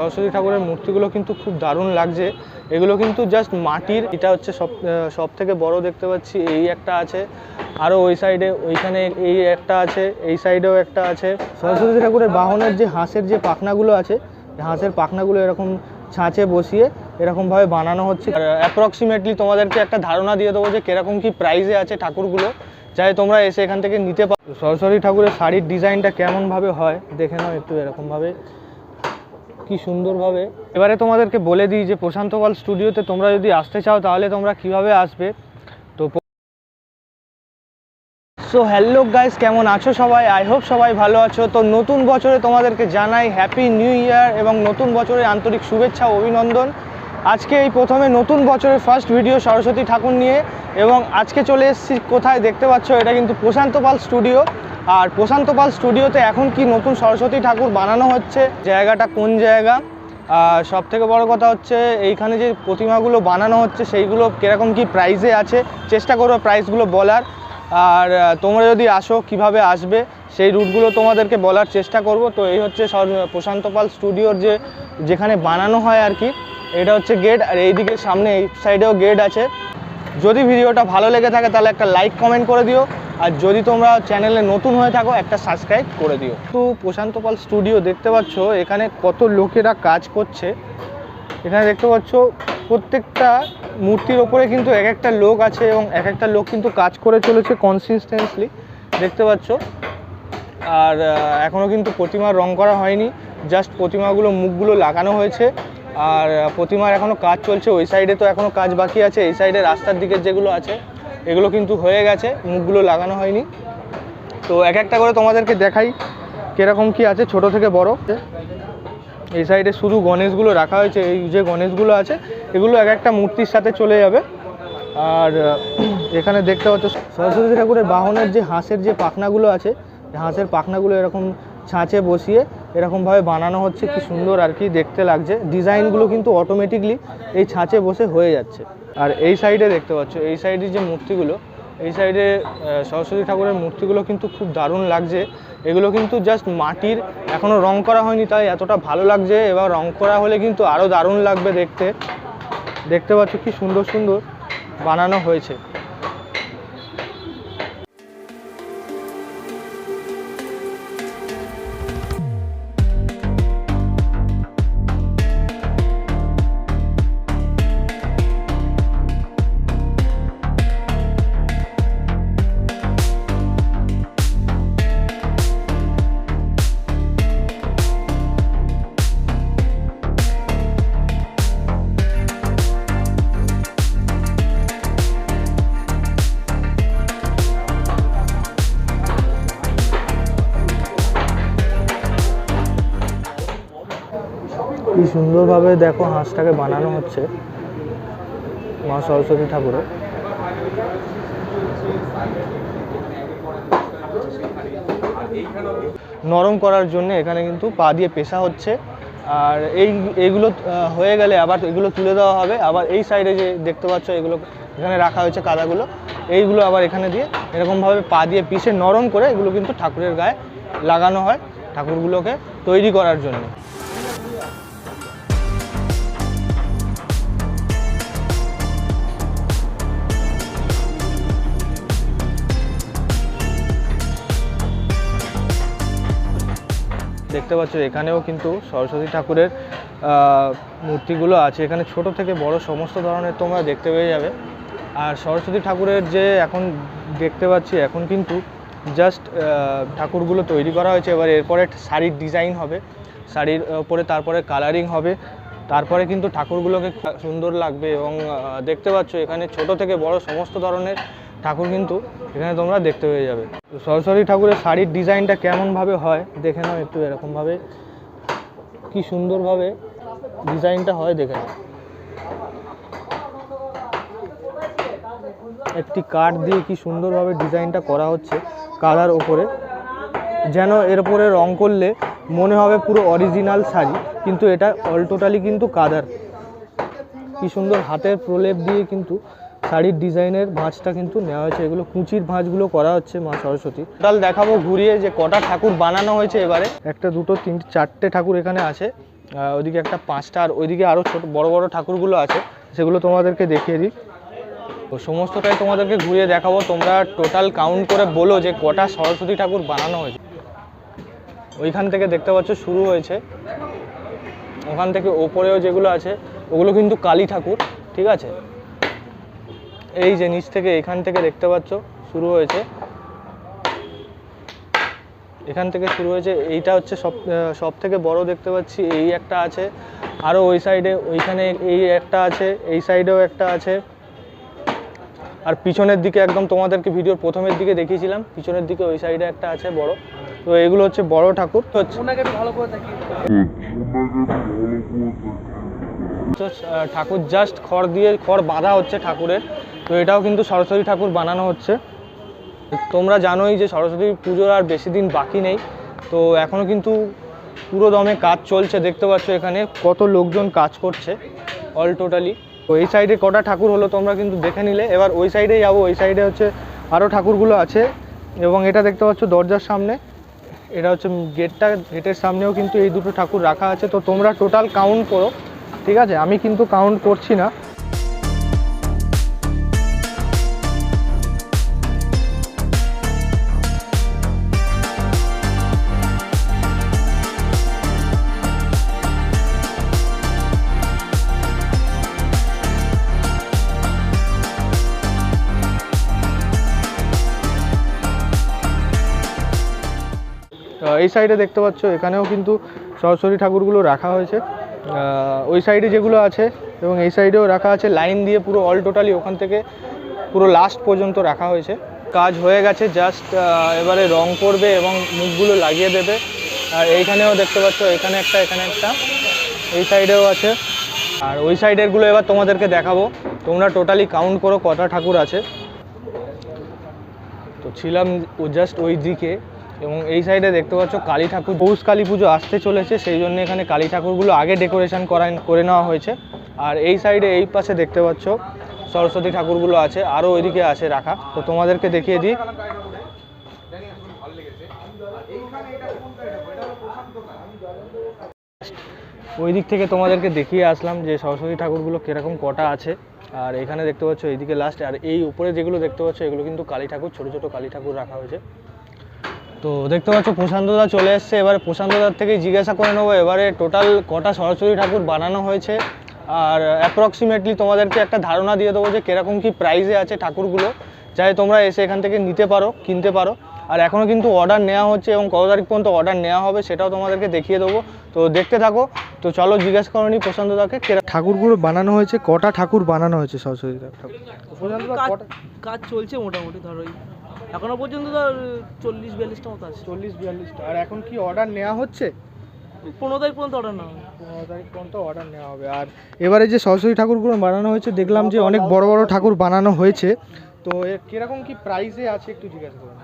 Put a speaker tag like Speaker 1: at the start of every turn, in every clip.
Speaker 1: সরস্বতী ঠাকুরের মূর্তিগুলো কিন্তু খুব দারুণ লাগছে। এগুলো কিন্তু জাস্ট মাটির। এটা হচ্ছে সব সব থেকে বড় দেখতে পাচ্ছি। এই একটা আছে। আরও ওই সাইডে ওইখানে এই একটা আছে, এই সাইডেও একটা আছে। সরস্বতী ঠাকুরের বাহনের যে হাঁসের যে পাখনাগুলো আছে হাঁসের পাখনাগুলো এরকম ছাঁচে বসিয়ে এরকমভাবে বানানো হচ্ছে। আর অ্যাপ্রক্সিমেটলি তোমাদেরকে একটা ধারণা দিয়ে দেবো যে কীরকম কী প্রাইসে আছে ঠাকুরগুলো। যাই তোমরা এসে এখান থেকে নিতে পারো। সরস্বতী ঠাকুরের শাড়ির ডিজাইনটা কেমনভাবে হয়, দেখে নাও একটু এরকমভাবে। কি সুন্দরভাবে। এবারে তোমাদেরকে বলে দিই যে প্রশান্ত পাল স্টুডিওতে তোমরা যদি আসতে চাও, তাহলে তোমরা কীভাবে আসবে? তো সো হ্যালো গাইস কেমন আছো সবাই? আই হোপ সবাই ভালো আছো। তো নতুন বছরে তোমাদেরকে জানাই হ্যাপি নিউ ইয়ার এবং নতুন বছরের আন্তরিক শুভেচ্ছা অভিনন্দন। আজকে এই প্রথমে নতুন বছরের ফার্স্ট ভিডিও সরস্বতী ঠাকুর নিয়ে এবং আজকে চলে এসেছি কোথায় দেখতে পাচ্ছ? এটা কিন্তু প্রশান্ত পাল স্টুডিও। আর প্রশান্ত পাল স্টুডিওতে এখন কি নতুন সরস্বতী ঠাকুর বানানো হচ্ছে? জায়গাটা কোন জায়গা? সব থেকে বড় কথা হচ্ছে, এইখানে যে প্রতিমাগুলো বানানো হচ্ছে, সেইগুলো কীরকম কি প্রাইসে আছে? চেষ্টা করব প্রাইসগুলো বলার। আর তোমরা যদি আসো, কীভাবে আসবে, সেই রুটগুলো তোমাদেরকে বলার চেষ্টা করব। তো এই হচ্ছে প্রশান্ত পাল স্টুডিওর যে, যেখানে বানানো হয় আর কি, এটা হচ্ছে গেট আর এইদিকে সামনে এই সাইডেও গেট আছে। যদি ভিডিওটা ভালো লেগে থাকে, তাহলে একটা লাইক কমেন্ট করে দিও। আর যদি তোমরা চ্যানেলে নতুন হয়ে থাকো, একটা সাবস্ক্রাইব করে দিও। তো প্রশান্ত পাল স্টুডিও দেখতে পাচ্ছ, এখানে কত লোকেরা কাজ করছে। এখানে দেখতে পাচ্ছ, প্রত্যেকটা মূর্তির ওপরে কিন্তু এক একটা লোক আছে এবং এক একটা লোক কিন্তু কাজ করে চলেছে কনসিস্টেন্সলি দেখতে পাচ্ছ। আর এখনও কিন্তু প্রতিমার রং করা হয়নি। জাস্ট প্রতিমাগুলো, মুখগুলো লাগানো হয়েছে। আর প্রতিমার এখনও কাজ চলছে, ওই সাইডে তো এখনও কাজ বাকি আছে, এই সাইডে রাস্তার দিকে যেগুলো আছে, এগুলো কিন্তু হয়ে গেছে, মুখগুলো লাগানো হয়নি। তো এক একটা করে তোমাদেরকে দেখাই কীরকম কি আছে, ছোট থেকে বড়। এই সাইডে শুধু গণেশগুলো রাখা হয়েছে, এই যে গণেশগুলো আছে, এগুলো এক একটা মূর্তির সাথে চলে যাবে। আর এখানে দেখতে পাচ্ছ, সরস্বতী ঠাকুরের বাহনের যে হাঁসের যে পাখনাগুলো আছে, হাঁসের পাখনাগুলো এরকম ছাঁচে বসিয়ে এরকমভাবে বানানো হচ্ছে, কি সুন্দর আর কি দেখতে লাগছে। ডিজাইনগুলো কিন্তু অটোমেটিকলি এই ছাঁচে বসে হয়ে যাচ্ছে। আর এই সাইডে দেখতে পাচ্ছ, এই সাইডে যে মূর্তিগুলো, এই সাইডে সরস্বতী ঠাকুরের মূর্তিগুলো কিন্তু খুব দারুণ লাগছে। এগুলো কিন্তু জাস্ট মাটির এখনও রং করা হয়নি, তাই এতটা ভালো লাগছে। এবার রং করা হলে কিন্তু আরও দারুণ লাগবে দেখতে। দেখতে পাচ্ছ কি সুন্দর সুন্দর বানানো হয়েছে। কি সুন্দরভাবে দেখো হাঁসটাকে বানানো হচ্ছে মা সরস্বতী ঠাকুরের। নরম করার জন্য এখানে কিন্তু পা দিয়ে পেশা হচ্ছে। আর এই এইগুলো হয়ে গেলে আবার এগুলো তুলে দেওয়া হবে। আবার এই সাইডে যে দেখতে পাচ্ছ এগুলো, এখানে রাখা হয়েছে কাদাগুলো। এইগুলো আবার এখানে দিয়ে এরকমভাবে পা দিয়ে পিষে নরম করে এগুলো কিন্তু ঠাকুরের গায়ে লাগানো হয় ঠাকুরগুলোকে তৈরি করার জন্য। দেখতে পাচ্ছ, এখানেও কিন্তু সরস্বতী ঠাকুরের মূর্তিগুলো আছে। এখানে ছোট থেকে বড় সমস্ত ধরনের তোমরা দেখতে পেয়ে যাবে। আর সরস্বতী ঠাকুরের যে এখন দেখতে পাচ্ছি, এখন কিন্তু জাস্ট ঠাকুরগুলো তৈরি করা হয়েছে। এবার এরপরে শাড়ির ডিজাইন হবে। শাড়ির ওপরে তারপরে কালারিং হবে। তারপরে কিন্তু ঠাকুরগুলোকে সুন্দর লাগবে এবং দেখতে পাচ্ছ, এখানে ছোট থেকে বড় সমস্ত ধরনের ঠাকুর কিন্তু এখানে তোমরা দেখতে পেয়ে যাবে। সরস্বতী ঠাকুরের শাড়ির ডিজাইনটা কেমনভাবে হয়, দেখে নাও একটু এরকমভাবে। কি সুন্দরভাবে ডিজাইনটা হয়, দেখে নাও। একটি কাঠ দিয়ে কি সুন্দরভাবে ডিজাইনটা করা হচ্ছে কালার ওপরে। যেন এর উপরে রং করলে মনে হবে পুরো অরিজিনাল শাড়ি, কিন্তু এটা অল টোটালি কিন্তু কাদার। কি সুন্দর হাতের প্রলেপ দিয়ে কিন্তু শাড়ির ডিজাইনের ভাঁজটা কিন্তু নেওয়া হয়েছে। এগুলো কুচির ভাঁজগুলো করা হচ্ছে মা সরস্বতী। টোটাল দেখাবো ঘুরিয়ে যে কটা ঠাকুর বানানো হয়েছে এবারে। একটা, দুটো তিনটে চারটে ঠাকুর এখানে আছে। ওইদিকে একটা পাঁচটা আর ওইদিকে আরও ছোট, বড় বড় ঠাকুরগুলো আছে। সেগুলো তোমাদেরকে দেখিয়ে দিই। তো সমস্তটাই তোমাদেরকে ঘুরিয়ে দেখাবো। তোমরা টোটাল কাউন্ট করে বলো যে কটা সরস্বতী ঠাকুর বানানো হয়েছে। ওইখান থেকে দেখতে পাচ্ছ শুরু হয়েছে। ওখান থেকে ওপরেও যেগুলো আছে, ওগুলো কিন্তু কালী ঠাকুর, ঠিক আছে? এই যে নিচ থেকে এখান থেকে দেখতে পাচ্ছ শুরু হয়েছে। এখান থেকে শুরু হয়েছে এইটা হচ্ছে সব সব থেকে বড় দেখতে পাচ্ছি এই একটা আছে। আরও ওই সাইডে ওইখানে এই একটা আছে এই সাইডেও একটা আছে। আর পিছনের দিকে একদম তোমাদেরকে ভিডিওর প্রথমের দিকে দেখিয়েছিলাম পিছনের দিকে ওই সাইডে একটা আছে বড়। তো এগুলো হচ্ছে বড় ঠাকুর। তো ঠাকুর জাস্ট খড় দিয়ে খড় বাঁধা হচ্ছে ঠাকুরের। তো এটাও কিন্তু সরস্বতী ঠাকুর বানানো হচ্ছে। তোমরা জানোই যে সরস্বতী পুজোর আর বেশি দিন বাকি নেই। তো এখনও কিন্তু পুরো দমে কাজ চলছে, দেখতে পাচ্ছ এখানে কত লোকজন কাজ করছে অল টোটালি তো এই সাইডে কটা ঠাকুর হলো তোমরা কিন্তু দেখে নিলে। এবার ওই সাইডে যাব, ওই সাইডে হচ্ছে আরও ঠাকুরগুলো আছে এবং এটা দেখতে পাচ্ছ দরজার সামনে। এটা হচ্ছে গেটটা, গেটের সামনেও কিন্তু এই দুটো ঠাকুর রাখা আছে। তো তোমরা টোটাল কাউন্ট করো, ঠিক আছে? আমি কিন্তু কাউন্ট করছি না। এই সাইডে দেখতে পাচ্ছ, এখানেও কিন্তু সরস্বতী ঠাকুরগুলো রাখা হয়েছে। ওই সাইডে যেগুলো আছে এবং এই সাইডেও রাখা আছে লাইন দিয়ে পুরো অল টোটালি ওখান থেকে পুরো লাস্ট পর্যন্ত রাখা হয়েছে। কাজ হয়ে গেছে জাস্ট এবারে রং করবে এবং মুখগুলো লাগিয়ে দেবে। আর এইখানেও দেখতে পাচ্ছ, এখানে একটা এখানে একটা। এই সাইডেও আছে। আর ওই সাইডেরগুলো এবার তোমাদেরকে দেখাবো। তোমরা টোটালি কাউন্ট করো কটা ঠাকুর আছে। তো ছিলাম জাস্ট ওই দিকে। এবং এই সাইডে দেখতে পাচ্ছ কালী ঠাকুর। পৌষ কালী পুজো আসতে চলেছে, সেই জন্য এখানে কালী ঠাকুরগুলো আগে ডেকোরেশন করা করে নেওয়া হয়েছে। আর এই সাইডে এই পাশে দেখতে পাচ্ছ সরস্বতী ঠাকুরগুলো আছে আরও ওইদিকে আছে রাখা। তো তোমাদেরকে দেখিয়ে দিই। ওই দিক থেকে তোমাদেরকে দেখিয়ে আসলাম যে সরস্বতী ঠাকুরগুলো কীরকম কটা আছে। আর এখানে দেখতে পাচ্ছ এইদিকে লাস্ট আর এই উপরে যেগুলো দেখতে পাচ্ছ, এগুলো কিন্তু কালী ঠাকুর, ছোটো ছোটো কালী ঠাকুর রাখা হয়েছে। তো দেখতে পাচ্ছ প্রশান্তদা চলে এসছে। এবারে প্রশান্তদার থেকেই জিজ্ঞাসা করে নেব। এবারে টোটাল কটা সরস্বতী ঠাকুর বানানো হয়েছে। আর অ্যাপ্রক্সিমেটলি তোমাদেরকে একটা ধারণা দিয়ে দেবো যে কীরকম কী প্রাইসে আছে ঠাকুরগুলো। যাই তোমরা এসে এখান থেকে নিতে পারো কিনতে পারো। আর এখনও কিন্তু অর্ডার নেওয়া হচ্ছে এবং কত তারিখ পর্যন্ত অর্ডার নেওয়া হবে সেটাও তোমাদেরকে দেখিয়ে দেবো। তো দেখতে থাকো। তো চলো জিজ্ঞাসা করো নি প্রশান্তদাকে ঠাকুরগুলো বানানো হয়েছে কটা ঠাকুর বানানো হয়েছে সরস্বতী ঠাকুর?
Speaker 2: কাজ- কাজ চলছে মোটামুটি ধর এখনও পর্যন্ত ধর চল্লিশ বিয়াল্লিশটা মতো আছে।
Speaker 1: চল্লিশ বিয়াল্লিশটা। আর এখন কি অর্ডার নেওয়া হচ্ছে?
Speaker 2: পনেরো তারিখ পর্যন্ত অর্ডার না হবে।
Speaker 1: পনেরো তারিখ পর্যন্ত অর্ডার নেওয়া হবে। আর এবারে যে সরস্বতী ঠাকুরগুলো বানানো হয়েছে দেখলাম যে অনেক বড় বড় ঠাকুর বানানো হয়েছে। তো এর কীরকম কি প্রাইসে আছে একটু জিজ্ঞাসা করুন।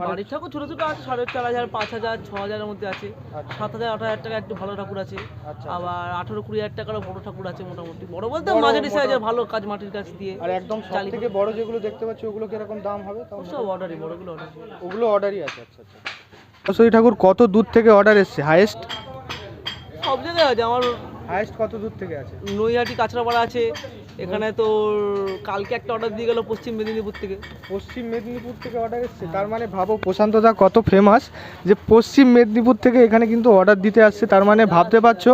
Speaker 2: বাড়ির ঠাকুর ছোটো ছোটো আছে সাড়ে চার হাজার পাঁচ হাজার ছ হাজারের মধ্যে আছে।
Speaker 1: আচ্ছা।
Speaker 2: সাত হাজার আট হাজার টাকা একটু ভালো ঠাকুর আছে।
Speaker 1: আচ্ছা।
Speaker 2: আবার আঠারো কুড়ি হাজার টাকারও বড় ঠাকুর আছে মোটামুটি। বড় বলতে মাঝারি সাইজের ভালো কাজ মাটির কাজ দিয়ে
Speaker 1: আর একদম সব থেকে বড় যেগুলো দেখতে পাচ্ছি ওগুলো কীরকম দাম হবে?
Speaker 2: সব অর্ডারই বড়গুলো অর্ডার
Speaker 1: ওগুলো অর্ডারই আছে আচ্ছা আচ্ছা। সরস্বতী ঠাকুর কত দূর থেকে অর্ডার এসছে? হাইয়েস্ট
Speaker 2: সব জায়গায় আছে আমার
Speaker 1: হাইয়েস্ট কত দূর থেকে আছে?
Speaker 2: নৈহাটি কাঁচরাপাড়া আছে। এখানে তোর কালকে একটা অর্ডার দিয়ে গেল পশ্চিম মেদিনীপুর থেকে।
Speaker 1: পশ্চিম মেদিনীপুর থেকে অর্ডার এসছে। তার মানে ভাবো প্রশান্তদা কত ফেমাস যে পশ্চিম মেদিনীপুর থেকে এখানে কিন্তু অর্ডার দিতে আসছে। তার মানে ভাবতে পারছ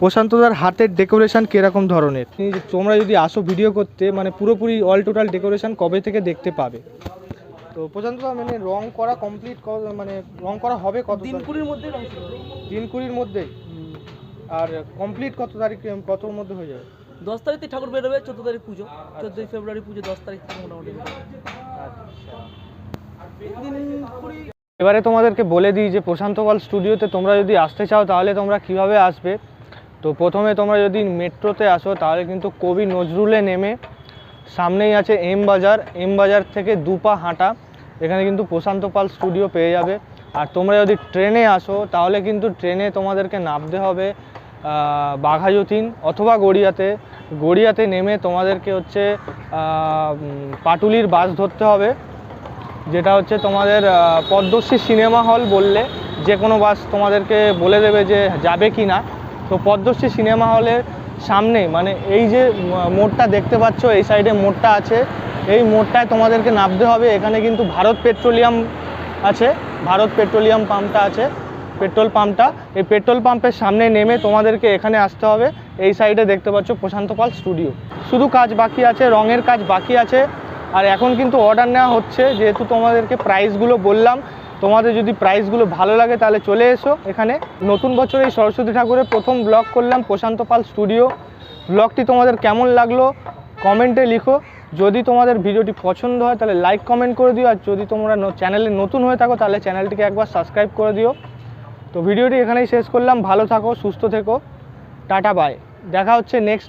Speaker 1: প্রশান্তদার হাতের ডেকোরেশন কীরকম ধরনের? তোমরা যদি আসো ভিডিও করতে মানে পুরোপুরি অল টোটাল ডেকোরেশন কবে থেকে দেখতে পাবে? তো প্রশান্তদা মানে রং করা কমপ্লিট মানে রং করা হবে কত
Speaker 2: দিন কুড়ির মধ্যে রং ছিল।
Speaker 1: দিন কুড়ির মধ্যেই। আর কমপ্লিট কত তারিখ কতর মধ্যে হয়ে যাবে?
Speaker 2: দশ তারিখ থেকে ঠাকুর বেরোবে চোদ্দ তারিখ পুজো। চোদ্দোই ফেব্রুয়ারি পুজো দশ তারিখ থেকে মোটামুটি। কুড়ি
Speaker 1: এবারে তোমাদেরকে বলে দিই যে প্রশান্ত পাল স্টুডিওতে তোমরা যদি আসতে চাও তাহলে তোমরা কীভাবে আসবে? তো প্রথমে তোমরা যদি মেট্রোতে আসো তাহলে কিন্তু কবি নজরুলে নেমে সামনেই আছে এম বাজার। এম বাজার থেকে দুপা হাঁটা। এখানে কিন্তু প্রশান্ত পাল স্টুডিও পেয়ে যাবে। আর তোমরা যদি ট্রেনে আসো তাহলে কিন্তু ট্রেনে তোমাদেরকে নামতে হবে। বাঘাযতীন অথবা গড়িয়াতে গড়িয়াতে নেমে তোমাদেরকে হচ্ছে পাটুলির বাস ধরতে হবে। যেটা হচ্ছে তোমাদের পদ্মশ্রী সিনেমা হল বললে যে কোনো বাস তোমাদেরকে বলে দেবে যে যাবে কি না। তো পদ্মশ্রী সিনেমা হলের সামনে মানে এই যে মোড়টা দেখতে পাচ্ছ, এই সাইডে মোড়টা আছে, এই মোড়টায় তোমাদেরকে নামতে হবে। এখানে কিন্তু ভারত পেট্রোলিয়াম আছে, ভারত পেট্রোলিয়াম পাম্পটা আছে। পেট্রোল পাম্পটা। এই পেট্রোল পাম্পের সামনে নেমে তোমাদেরকে এখানে আসতে হবে। এই সাইডে দেখতে পাচ্ছ প্রশান্ত পাল স্টুডিও। শুধু কাজ বাকি আছে, রঙের কাজ বাকি আছে। আর এখন কিন্তু অর্ডার নেওয়া হচ্ছে। যেহেতু তোমাদেরকে প্রাইসগুলো বললাম, তোমাদের যদি প্রাইসগুলো ভালো লাগে তাহলে চলে এসো এখানে। নতুন বছর এই সরস্বতী ঠাকুরের প্রথম ব্লগ করলাম প্রশান্ত পাল স্টুডিও। ব্লগটি তোমাদের কেমন লাগল কমেন্টে লিখো। যদি তোমাদের ভিডিওটি পছন্দ হয় তাহলে লাইক কমেন্ট করে দিও। আর যদি তোমরা চ্যানেলে নতুন হয়ে থাকো তাহলে চ্যানেলটিকে একবার সাবস্ক্রাইব করে দিও। তো ভিডিওটি এখানেই শেষ করলাম। ভালো থাকো সুস্থ থেকো। টাটা বাই দেখা হচ্ছে নেক্সট